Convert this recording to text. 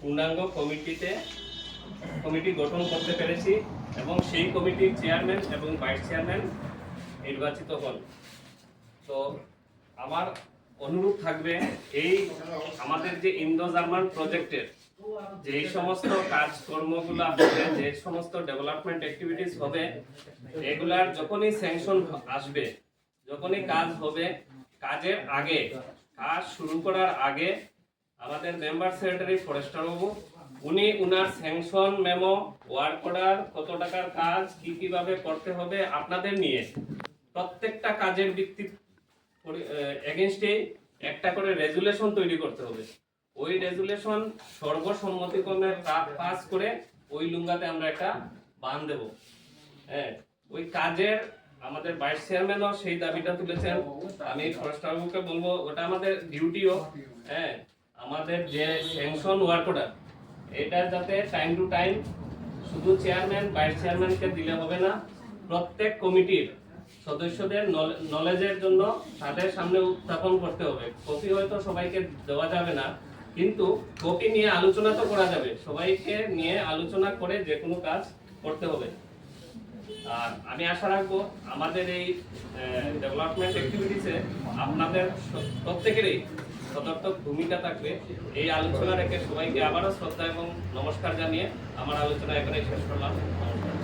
পূর্ণাঙ্গ কমিটিতে কমিটি গঠন করতে পেরেছি এবং সেই কমিটির চেয়ারম্যান এবং ভাইস চেয়ারম্যান নির্বাচিত হন। তো আমার অনুরোধ থাকবে, এই আমাদের যে ইন্দো জার্মান প্রজেক্টের যে সমস্ত কাজকর্মগুলো হবে, যে সমস্ত ডেভেলপমেন্ট অ্যাক্টিভিটিস হবে, এগুলার যখনই স্যাংশন আসবে, যখনই কাজ হবে, কাজের আগে, কাজ শুরু করার আগে আমাদের মেম্বার সেক্রেটারি ফরেস্টার বাবু উনি উনার স্যাংশন মেমো ওয়ার্ক অর্ডার কত টাকার কাজ, কি কীভাবে করতে হবে আপনাদের নিয়ে প্রত্যেকটা কাজের ভিত্তি এগেনস্টে একটা করে রেজুলেশন তৈরি করতে হবে। ওই রেজুলেশন সর্বসম্মতিক্রমে পাস করে ওই লুঙ্গাতে আমরা একটা বান দেব। হ্যাঁ ওই কাজের আমাদের ভাইস চেয়ারম্যানও সেই দাবিটা তুলেছেন। আমি ফরেস্টার বাবুকে বলব, ওটা আমাদের ডিউটিও। হ্যাঁ আমাদের যে স্যাংশন ওয়ার্ক অর্ডার এটা যাতে টাইম টু টাইম শুধু চেয়ারম্যান ভাইস চেয়ারম্যানকে দিলে হবে না, প্রত্যেক কমিটির সদস্যদের নলেজের জন্য তাদের সামনে উত্থাপন করতে হবে। কপি হয়তো সবাইকে দেওয়া যাবে না কিন্তু কপি নিয়ে আলোচনা তো করা যাবে। সবাইকে নিয়ে আলোচনা করে যে কোনো কাজ করতে হবে। আর আমি আশা রাখব আমাদের এই ডেভেলপমেন্ট অ্যাক্টিভিটিসে আপনাদের প্রত্যেকেরই সদর্থক ভূমিকা থাকবে। এই আলোচনা রেখে সবাইকে আবারও শ্রদ্ধা এবং নমস্কার জানিয়ে আমার আলোচনা এখানে শেষ করলাম। নমস্কার